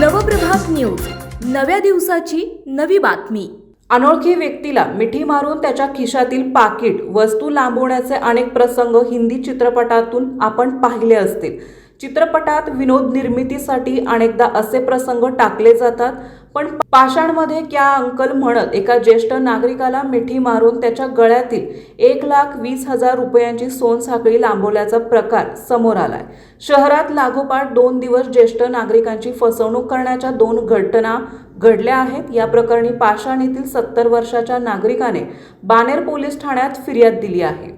Nav Prabhat news. नव्या दिवसाची नवी बातमी. अनोळखी व्यक्तीला मिठी मारून त्याच्या खिशातील पाकिट वस्तू लांबवण्याचे अनेक प्रसंग हिंदी चित्रपटातून आपण पाहिले असतील. चित्रपटात विनोद निर्मितीसाठी अनेकदा असे प्रसंग टाकले जातात पण पाषाणमध्ये क्या अंकल म्हणत एका ज्येष्ठ नागरिकाला मिठी मारून त्याच्या गळ्यातील एक लाख वीस हजार रुपयांची सोनसाखळी लांबवल्याचा प्रकार समोर आलाय. शहरात लागोपाठ दोन दिवस ज्येष्ठ नागरिकांची फसवणूक करण्याच्या दोन घटना घडल्या आहेत. या प्रकरणी पाषाण येथील सत्तर वर्षाच्या नागरिकाने बानेर पोलीस ठाण्यात फिर्याद दिली आहे.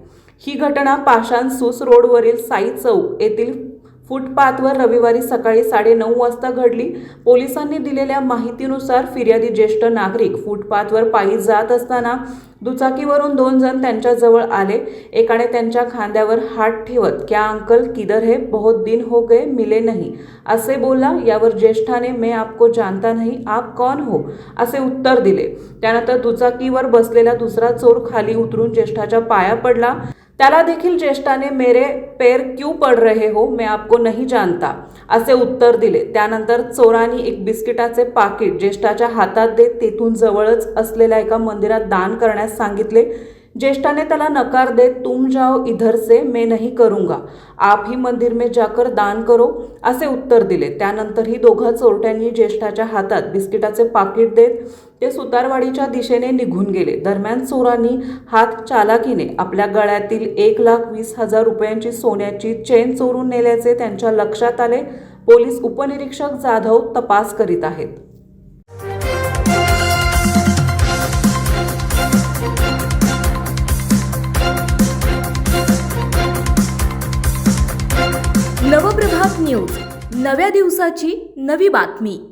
ही घटना पाषाण सूस रोडवरील साई चौक येथील फुटपाथवर रविवारी सकाळी साडेनऊ वाजता घडली. पोलिसांनी दिलेल्या माहितीनुसार फिर्यादी ज्येष्ठ नागरिक फुटपाथवर पायी जात असताना दुचाकीवरून दोन जण त्यांच्याजवळ आले. एकाने त्यांच्या खांद्यावर हात ठेवत क्या अंकल किधर है? बहुत दिन हो गए मिले नहीं. असे बोलला. यावर ज्येष्ठाने मैं आपको जानता नहीं आप कौन हो? असे उत्तर दिले. त्यानंतर दुचाकीवर बसलेला दुसरा चोर खाली उतरून ज्येष्ठाच्या पाया पडला. त्याला देखील ज्येष्ठाने मेरे पैर क्यों पड रहे हो मैं आपको नहीं जानता असे उत्तर दिले. त्यानंतर चोरांनी एक बिस्किटाचे पाकिट ज्येष्ठाच्या हातात देत तेथून जवळच असलेल्या एका मंदिरात दान करण्यास सांगितले. ज्येष्ठाने त्याला नकार देत तुम जाओ इधर से मैं नहीं करूंगा. आप ही मंदिर में जाकर दान करो असे उत्तर दिले. त्यानंतर ही दोघा चोरट्यांनी ज्येष्ठाच्या हातात बिस्किटाचे पाकिट देत ते सुतारवाडीच्या दिशेने निघून गेले. दरम्यान चोरांनी हात चालाकीने आपल्या गळ्यातील एक लाख वीस हजार रुपयांची सोन्याची चेन चोरून नेल्याचे त्यांच्या लक्षात आले. पोलीस उपनिरीक्षक जाधव तपास करीत आहेत. नवप्रभात न्यूज. नव्या दिवसाची नवी बातमी.